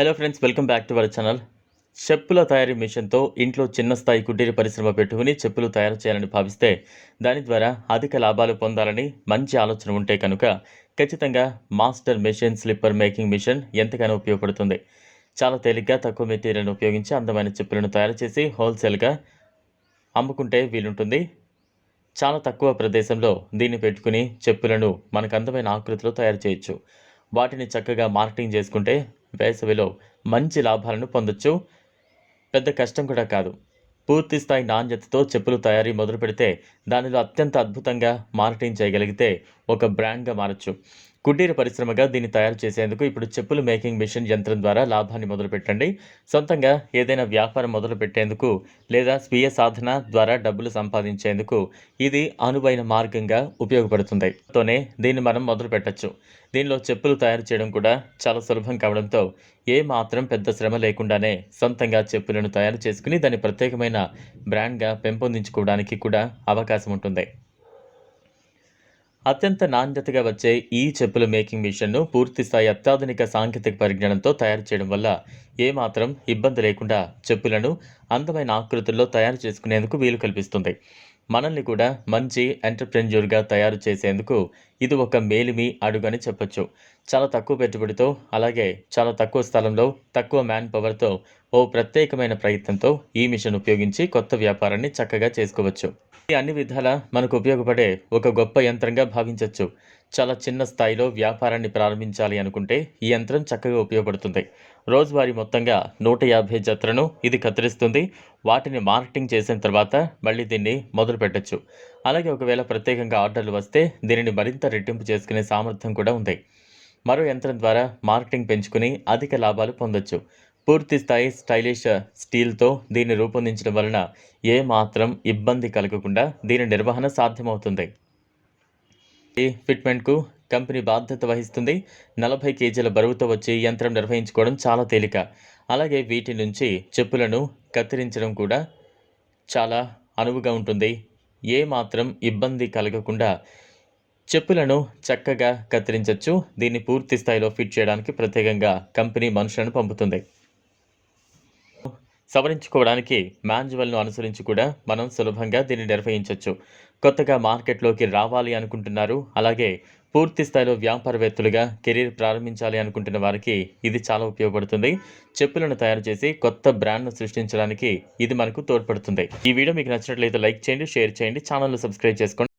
Hello friends welcome back to our channel చెప్పుల తయారీ మిషన్తో ఇంట్లో చిన్న స్థాయి కుటీర పరిశ్రమ పెట్టుకుని చెప్పులు తయారు చేయాలని భావిస్తే దాని ద్వారా అధిక లాభాలు పొందాలని మంచి ఆలోచన ఉంటే కనుక ఖచ్చితంగా master machine slipper making machine ఎంతగానో ఉపయోగపడుతుంది. చాలా తేలిగ్గా తక్కువ మెటీరియల్ను ఉపయోగించి అందమైన చెప్పులను తయారు చేసి హోల్సేల్గా అమ్ముకుంటే వీలుంటుంది. చాలా తక్కువ ప్రదేశంలో దీన్ని పెట్టుకుని చెప్పులను మనకు అందమైన ఆకృతిలో తయారు చేయొచ్చు. వాటిని చక్కగా మార్కెటింగ్ చేసుకుంటే వేసవిలో మంచి లాభాలను పొందొచ్చు. పెద్ద కష్టం కూడా కాదు. పూర్తి స్థాయి నాణ్యతతో చెప్పులు తయారీ మొదలు పెడితే దానిలో అత్యంత అద్భుతంగా మార్కెటింగ్ చేయగలిగితే ఒక బ్రాండ్గా మారచ్చు. కుటీర పరిశ్రమగా దీన్ని తయారు చేసేందుకు ఇప్పుడు చెప్పులు మేకింగ్ మిషన్ యంత్రం ద్వారా లాభాన్ని మొదలుపెట్టండి. సొంతంగా ఏదైనా వ్యాపారం మొదలుపెట్టేందుకు లేదా స్వీయ సాధన ద్వారా డబ్బులు సంపాదించేందుకు ఇది అనువైన మార్గంగా ఉపయోగపడుతుంది. తోనే దీన్ని మనం మొదలు పెట్టచ్చు దీనిలో చెప్పులు తయారు చేయడం కూడా చాలా సులభం కావడంతో ఏ మాత్రం పెద్ద శ్రమ లేకుండానే సొంతంగా చెప్పులను తయారు చేసుకుని దాన్ని ప్రత్యేకమైన బ్రాండ్గా పెంపొందించుకోవడానికి కూడా అవకాశం ఉంటుంది. అత్యంత నాణ్యతగా వచ్చే ఈ చెప్పుల మేకింగ్ మిషన్ను పూర్తి స్థాయి అత్యాధునిక సాంకేతిక పరిజ్ఞానంతో తయారు చేయడం వల్ల ఏమాత్రం ఇబ్బంది లేకుండా చెప్పులను అందమైన ఆకృతుల్లో తయారు చేసుకునేందుకు వీలు కల్పిస్తుంది. మనల్ని కూడా మంచి ఎంటర్ప్రెన్యూర్గా తయారు చేసేందుకు ఇది ఒక మేలిమి అడుగని చెప్పొచ్చు. చాలా తక్కువ పెట్టుబడితో అలాగే చాలా తక్కువ స్థలంలో తక్కువ మ్యాన్ పవర్తో ఓ ప్రత్యేకమైన ప్రయత్నంతో ఈ మిషన్ ఉపయోగించి కొత్త వ్యాపారాన్ని చక్కగా చేసుకోవచ్చు. ఇది అన్ని విధాల మనకు ఉపయోగపడే ఒక గొప్ప యంత్రంగా భావించవచ్చు చాలా చిన్న స్థాయిలో వ్యాపారాన్ని ప్రారంభించాలి అనుకుంటే ఈ యంత్రం చక్కగా ఉపయోగపడుతుంది. రోజువారీ మొత్తంగా నూట యాభై జత్రను ఇది కత్తిరిస్తుంది. వాటిని మార్కెటింగ్ చేసిన తర్వాత మళ్ళీ దీన్ని మొదలు పెట్టచ్చు. అలాగే ఒకవేళ ప్రత్యేకంగా ఆర్డర్లు వస్తే దీనిని మరింత రెట్టింపు చేసుకునే సామర్థ్యం కూడా ఉంది. మరో యంత్రం ద్వారా మార్కెటింగ్ పెంచుకుని అధిక లాభాలు పొందొచ్చు. పూర్తి స్థాయి స్టైలిష్ స్టీల్తో దీన్ని రూపొందించడం వలన ఏ మాత్రం ఇబ్బంది కలగకుండా దీని నిర్వహణ సాధ్యమవుతుంది. ఫిట్మెంట్కు కంపెనీ బాధ్యత వహిస్తుంది. నలభై కేజీల బరువుతో వచ్చి యంత్రం నిర్వహించుకోవడం చాలా తేలిక. అలాగే వీటి నుంచి చెప్పులను కత్తిరించడం కూడా చాలా అనువుగా ఉంటుంది. ఏ మాత్రం ఇబ్బంది కలగకుండా చెప్పులను చక్కగా కత్తిరించవచ్చు దీన్ని పూర్తి స్థాయిలో ఫిట్ చేయడానికి ప్రత్యేకంగా కంపెనీ మనుషులను పంపుతుంది. సవరించుకోవడానికి మాన్యువల్ను అనుసరించి కూడా మనం సులభంగా దీన్ని నిర్వహించవచ్చు కొత్తగా మార్కెట్లోకి రావాలి అనుకుంటున్నారు. అలాగే పూర్తి స్థాయిలో వ్యాపారవేత్తలుగా కెరీర్ ప్రారంభించాలి అనుకుంటున్న వారికి ఇది చాలా ఉపయోగపడుతుంది. చెప్పులను తయారు చేసి కొత్త బ్రాండ్ను సృష్టించడానికి ఇది మనకు తోడ్పడుతుంది. ఈ వీడియో మీకు నచ్చినట్లయితే లైక్ చేయండి షేర్ చేయండి ఛానల్ను సబ్స్క్రైబ్ చేసుకోండి.